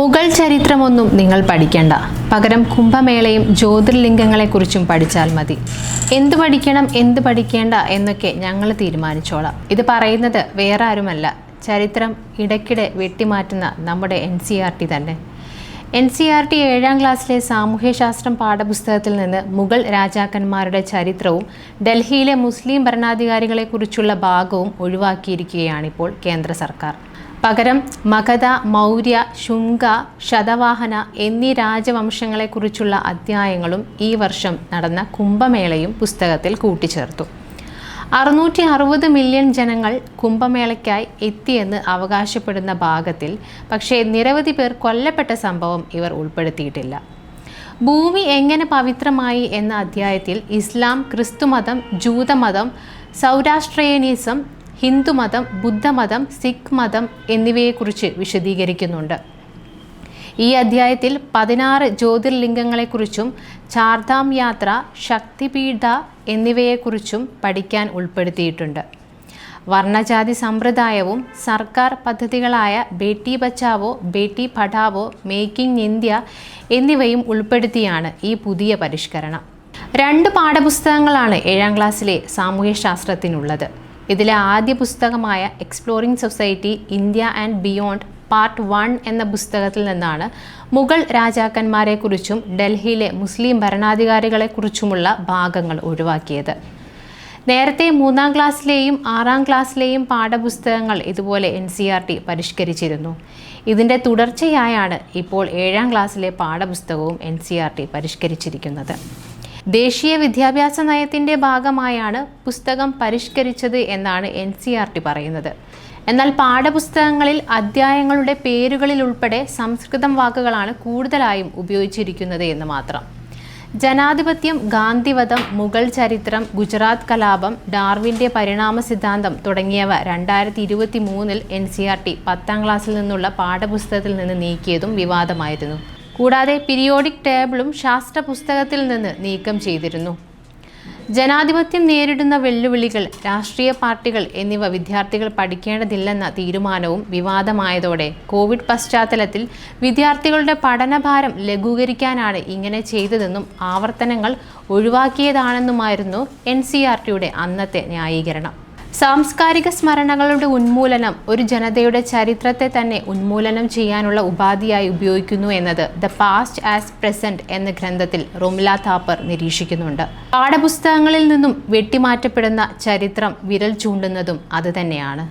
മുഗൾ ചരിത്രമൊന്നും നിങ്ങൾ പഠിക്കേണ്ട. പകരം കുംഭമേളയും ജ്യോതിർലിംഗങ്ങളെക്കുറിച്ചും പഠിച്ചാൽ മതി. എന്ത് പഠിക്കണം എന്ത് പഠിക്കേണ്ട എന്നൊക്കെ ഞങ്ങൾ തീരുമാനിച്ചോളാം. ഇത് പറയുന്നത് വേറെ ആരുമല്ല ചരിത്രം ഇടയ്ക്കിടെ വെട്ടിമാറ്റുന്ന നമ്മുടെ എൻ സി ആർ ടി തന്നെ. എൻ സി ആർ ടി ഏഴാം ക്ലാസ്സിലെ സാമൂഹ്യശാസ്ത്രം പാഠപുസ്തകത്തിൽ നിന്ന് മുഗൾ രാജാക്കന്മാരുടെ ചരിത്രവും ഡൽഹിയിലെ മുസ്ലിം ഭരണാധികാരികളെക്കുറിച്ചുള്ള ഭാഗവും ഒഴിവാക്കിയിരിക്കുകയാണിപ്പോൾ കേന്ദ്ര സർക്കാർ. പകരം മഗധ മൗര്യ ശുംഗ ശതവാഹന എന്നീ രാജവംശങ്ങളെക്കുറിച്ചുള്ള അധ്യായങ്ങളും ഈ വർഷം നടന്ന കുംഭമേളയും പുസ്തകത്തിൽ കൂട്ടിച്ചേർത്തു. അറുന്നൂറ്റി അറുപത് മില്യൺ ജനങ്ങൾ കുംഭമേളയ്ക്കായി എത്തിയെന്ന് അവകാശപ്പെടുന്ന ഭാഗത്തിൽ പക്ഷേ നിരവധി പേർ കൊല്ലപ്പെട്ട സംഭവം ഇവർ ഉൾപ്പെടുത്തിയിട്ടില്ല. ഭൂമി എങ്ങനെ പവിത്രമായി എന്ന അധ്യായത്തിൽ ഇസ്ലാം ക്രിസ്തുമതം ജൂതമതം സൗരാഷ്ട്രയനിസം ഹിന്ദുമതം ബുദ്ധമതം സിഖ് മതം എന്നിവയെക്കുറിച്ച് വിശദീകരിക്കുന്നുണ്ട്. ഈ അധ്യായത്തിൽ പതിനാറ് ജ്യോതിർലിംഗങ്ങളെക്കുറിച്ചും ചാർധാം യാത്ര ശക്തിപീഠ എന്നിവയെക്കുറിച്ചും പഠിക്കാൻ ഉൾപ്പെടുത്തിയിട്ടുണ്ട്. വർണജാതി സമ്പ്രദായവും സർക്കാർ പദ്ധതികളായ ബേട്ടി ബച്ചാവോ ബേട്ടി പഠാവോ മേക്കിംഗ് ഇന്ത്യ എന്നിവയും ഉൾപ്പെടുത്തിയാണ് ഈ പുതിയ പരിഷ്കരണം. രണ്ട് പാഠപുസ്തകങ്ങളാണ് ഏഴാം ക്ലാസ്സിലെ സാമൂഹ്യശാസ്ത്രത്തിനുള്ളത്. ഇതിലെ ആദ്യ പുസ്തകമായ exploring society India and beyond part one എന്ന പുസ്തകത്തിൽ നിന്നാണ് മുഗൾ രാജാക്കന്മാരെക്കുറിച്ചും ഡൽഹിയിലെ മുസ്ലിം ഭരണാധികാരികളെക്കുറിച്ചുമുള്ള ഭാഗങ്ങൾ ഒഴിവാക്കിയത്. നേരത്തെ മൂന്നാം ക്ലാസ്സിലെയും ആറാം ക്ലാസ്സിലെയും പാഠപുസ്തകങ്ങൾ ഇതുപോലെ എൻ സി ആർ ടി പരിഷ്കരിച്ചിരുന്നു. ഇതിന്റെ തുടർച്ചയായാണ് ഇപ്പോൾ ഏഴാം ക്ലാസ്സിലെ പാഠപുസ്തകവും എൻ സി ആർ ടി പരിഷ്കരിച്ചിരിക്കുന്നത്. ദേശീയ വിദ്യാഭ്യാസ നയത്തിന്റെ ഭാഗമായാണ് പുസ്തകം പരിഷ്കരിച്ചത് എന്നാണ് എൻ സി ആർ ടി പറയുന്നത്. എന്നാൽ പാഠപുസ്തകങ്ങളിൽ അധ്യായങ്ങളുടെ പേരുകളിൽ ഉൾപ്പെടെ സംസ്കൃതം വാക്കുകളാണ് കൂടുതലായും ഉപയോഗിച്ചിരിക്കുന്നത് എന്ന് മാത്രം. ജനാധിപത്യം ഗാന്ധിവധം മുഗൾ ചരിത്രം ഗുജറാത്ത് കലാപം ഡാർവിന്റെ പരിണാമ സിദ്ധാന്തം തുടങ്ങിയവ രണ്ടായിരത്തി ഇരുപത്തി മൂന്നിൽ എൻ സി ആർ ടി പത്താം ക്ലാസ്സിൽ നിന്നുള്ള പാഠപുസ്തകത്തിൽ നിന്ന് നീക്കിയതും വിവാദമായിരുന്നു. കൂടാതെ പിരിയോഡിക് ടേബിളും ശാസ്ത്ര പുസ്തകത്തിൽ നിന്ന് നീക്കം ചെയ്തിരുന്നു. ജനാധിപത്യം നേരിടുന്ന വെല്ലുവിളികൾ രാഷ്ട്രീയ പാർട്ടികൾ എന്നിവ വിദ്യാർത്ഥികൾ പഠിക്കേണ്ടതില്ലെന്ന തീരുമാനവും വിവാദമായതോടെ കോവിഡ് പശ്ചാത്തലത്തിൽ വിദ്യാർത്ഥികളുടെ പഠനഭാരം ലഘൂകരിക്കാനാണ് ഇങ്ങനെ ചെയ്തതെന്നും ആവർത്തനങ്ങൾ ഒഴിവാക്കിയതാണെന്നുമായിരുന്നു എൻ അന്നത്തെ ന്യായീകരണം. സാംസ്കാരിക സ്മരണകളുടെ ഉന്മൂലനം ഒരു ജനതയുടെ ചരിത്രത്തെ തന്നെ ഉന്മൂലനം ചെയ്യാനുള്ള ഉപാധിയായി ഉപയോഗിക്കുന്നു എന്നത് ദ പാസ്റ്റ് ആസ് പ്രസന്റ് എന്ന ഗ്രന്ഥത്തിൽ റൊമില താപ്പർ നിരീക്ഷിക്കുന്നുണ്ട്. പാഠപുസ്തകങ്ങളിൽ നിന്നും വെട്ടിമാറ്റപ്പെടുന്ന ചരിത്രം വിരൽ ചൂണ്ടുന്നതും അതുതന്നെയാണ്